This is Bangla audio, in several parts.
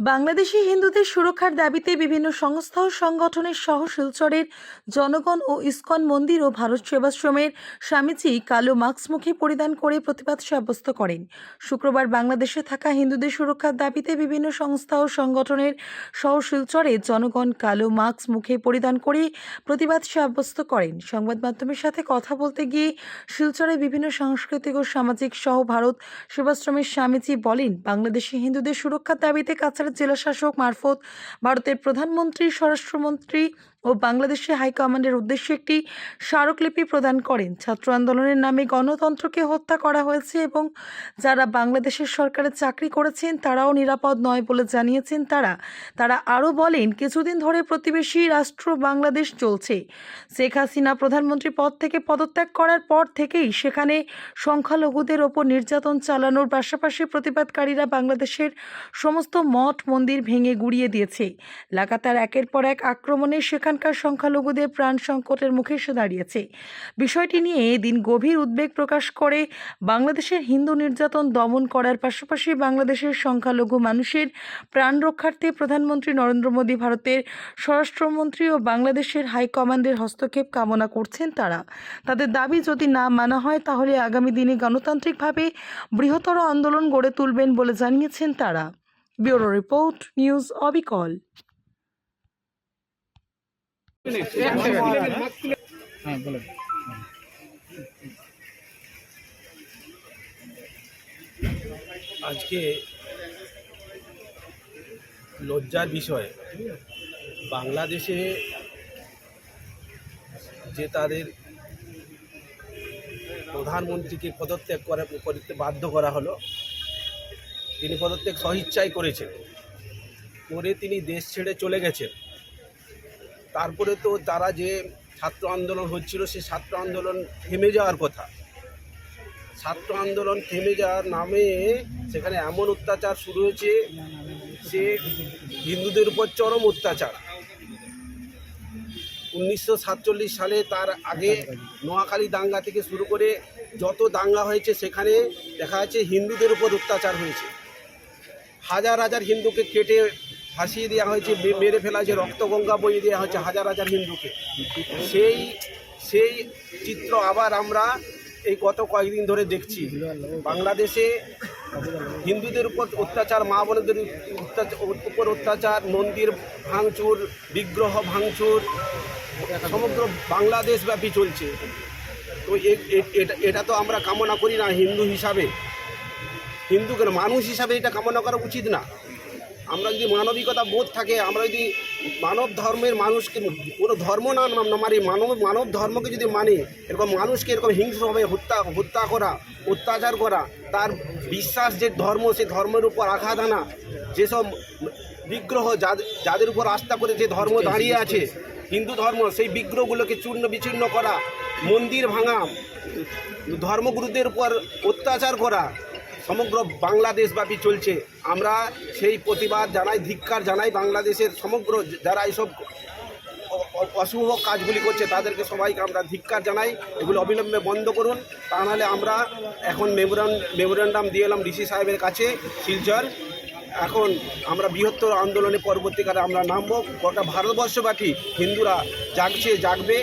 বাংলাদেশি হিন্দুদের সুরক্ষার দাবিতে বিভিন্ন সংস্থা ও সংগঠনের সহ শিলচরের জনগণ ও ইসকন মন্দির ও ভারত সেবাশ্রমের স্বামীজি কালো মাস্কমুখী পরিধান করে প্রতিবাদ সাব্যস্ত করেন। শুক্রবার বাংলাদেশে থাকা হিন্দুদের সুরক্ষার দাবিতে বিভিন্ন সংস্থা ও সংগঠনের সহ শিলচরে জনগণ কালো মাস্ক মুখে পরিধান করে প্রতিবাদ সাব্যস্ত করেন। সংবাদ মাধ্যমের সাথে কথা বলতে গিয়ে শিলচরে বিভিন্ন সাংস্কৃতিক ও সামাজিক সহ ভারত সেবাশ্রমের স্বামীজি বলেন, বাংলাদেশি হিন্দুদের সুরক্ষার দাবিতে কাছাড় জেলা শাসক মারফত ভারতের প্রধানমন্ত্রী স্বরাষ্ট্রমন্ত্রী ও বাংলাদেশের হাইকমান্ডের উদ্দেশ্যে একটি স্মারকলিপি প্রদান করেন। ছাত্র আন্দোলনের নামে গণতন্ত্রকে হত্যা করা হয়েছে এবং যারা বাংলাদেশের সরকারে চাকরি করেছেন তারাও নিরাপদ নয় বলে জানিয়েছেন তারা। তারা আরও বলেন, কিছুদিন ধরে প্রতিবেশী রাষ্ট্র বাংলাদেশ চলছে। শেখ হাসিনা প্রধানমন্ত্রী পদ থেকে পদত্যাগ করার পর থেকেই সেখানে সংখ্যালঘুদের ওপর নির্যাতন চালানোর পাশাপাশি প্রতিবাদকারীরা বাংলাদেশের সমস্ত মঠ মন্দির ভেঙে গুড়িয়ে দিয়েছে। লাগাতার একের পর এক আক্রমণে সেখানকার সংখ্যালঘুদের প্রাণ সংকটের মুখে এসে দাঁড়িয়েছে। বিষয়টি নিয়ে এদিন গভীর উদ্বেগ প্রকাশ করে বাংলাদেশের হিন্দু নির্যাতন দমন করার পাশাপাশি বাংলাদেশের সংখ্যালঘু মানুষের প্রাণ রক্ষার্থে প্রধানমন্ত্রী নরেন্দ্র মোদী ভারতের স্বরাষ্ট্রমন্ত্রী ও বাংলাদেশের হাইকমান্ডের হস্তক্ষেপ কামনা করছেন তারা। তাদের দাবি, যদি না মানা হয়, তাহলে আগামী দিনে গণতান্ত্রিকভাবে বৃহত্তর আন্দোলন গড়ে তুলবেন বলে জানিয়েছেন তারা। ব্যুরো রিপোর্ট, নিউজ অবিকল। আজকে লজ্জার বিষয়, বাংলাদেশে যে তাদের প্রধানমন্ত্রীকে পদত্যাগ করা, করতে বাধ্য করা হলো, তিনি পদত্যাগ সহিচ্ছাই করেছেন। করে তিনি দেশ ছেড়ে চলে গেছেন। তারপরে তো তারা যে ছাত্র আন্দোলন হচ্ছিল, সেই ছাত্র আন্দোলন থেমে যাওয়ার কথা। ছাত্র আন্দোলন থেমে যাওয়ার নামে সেখানে এমন অত্যাচার শুরু হয়েছে সে হিন্দুদের উপর চরম অত্যাচার। উনিশশো সাতচল্লিশ সালে তার আগে নোয়াখালী দাঙ্গা থেকে শুরু করে যত দাঙ্গা হয়েছে সেখানে দেখা যাচ্ছে হিন্দুদের উপর অত্যাচার হয়েছে। হাজার হাজার হিন্দুকে কেটে ফাঁসিয়ে দেওয়া হয়েছে মেরে ফেলা হয়েছে, রক্তগঙ্গা বইয়ে দেওয়া হয়েছে হাজার হাজার হিন্দুকে। সেই সেই চিত্র আবার আমরা এই গত কয়েকদিন ধরে দেখছি। বাংলাদেশে হিন্দুদের উপর অত্যাচার, মা বোনদের উপর অত্যাচার, মন্দির ভাঙচুর, বিগ্রহ ভাঙচুর, সমগ্র বাংলাদেশব্যাপী চলছে। তো এটা তো আমরা কামনা করি না হিন্দু হিসাবে। হিন্দু কেন মানুষ হিসাবে এটা কামনা করা উচিত না। আমরা যদি মানবিকতা বোধ থাকে আমরা যদি মানব ধর্মের মানুষকে কোনো ধর্ম না না মারি মানব মানব ধর্মকে যদি মানি এরকম মানুষকে এরকম হিংস্রভাবে হত্যা হত্যা করা অত্যাচার করা তার বিশ্বাস যে ধর্ম সে ধর্মের উপর আঘাত আনা যেসব বিগ্রহ যাদের যাদের উপর আস্থা করে যে ধর্ম দাঁড়িয়ে আছে হিন্দু ধর্ম সেই বিগ্রহগুলোকে চূর্ণ বিচূর্ণ করা মন্দির ভাঙা ধর্মগুরুদের উপর অত্যাচার করা সমগ্র বাংলাদেশব্যাপী চলছে। আমরা সেই প্রতিবাদ জানাই, ধিক্কার জানাই বাংলাদেশের সমগ্র যারা এইসব অশুভ কাজগুলি করছে, তাদেরকে সবাইকে আমরা ধিক্কার জানাই, এগুলো অবিলম্বে বন্ধ করুন। তা নাহলে আমরা এখন মেমোরান, মেমোরান্ডাম দিয়ে এলাম ডিসি সাহেবের কাছে, শিলচর। এখন আমরা বৃহত্তর আন্দোলনে পরবর্তীকালে আমরা নামবো। গোটা ভারতবর্ষব্যাপী হিন্দুরা জাগছে, জাগবে।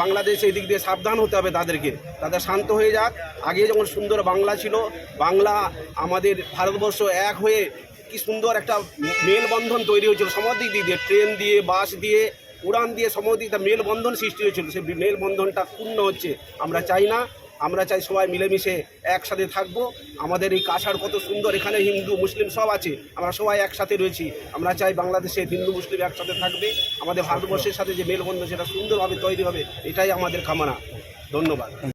বাংলাদেশ এই দিক দিয়ে সাবধান হতে হবে তাদেরকে। তাদের শান্ত হয়ে যাক। আগে যেমন সুন্দর বাংলা ছিল, বাংলা আমাদের ভারতবর্ষ এক হয়ে কি সুন্দর একটা মেলবন্ধন তৈরি হয়েছিল। সমদিক দিক দিয়ে ট্রেন দিয়ে, বাস দিয়ে, উড়ান দিয়ে দিয়ে মেলবন্ধন সৃষ্টি হয়েছিল। সেই মেলবন্ধনটা পূর্ণ হচ্ছে। আমরা চাই না আমরা চাই সবাই মিলেমিশে একসাথে থাকব। আমাদের এই কাছাড় কত সুন্দর, এখানে হিন্দু, মুসলিম সব আছে। আমরা সবাই একসাথে রয়েছি। আমরা চাই বাংলাদেশে হিন্দু, মুসলিম একসাথে থাকবে। আমাদের ভারতবর্ষের সাথে যে মেলবন্ধন, সেটা সুন্দরভাবে তৈরি হবে, এটাই আমাদের কামনা। ধন্যবাদ।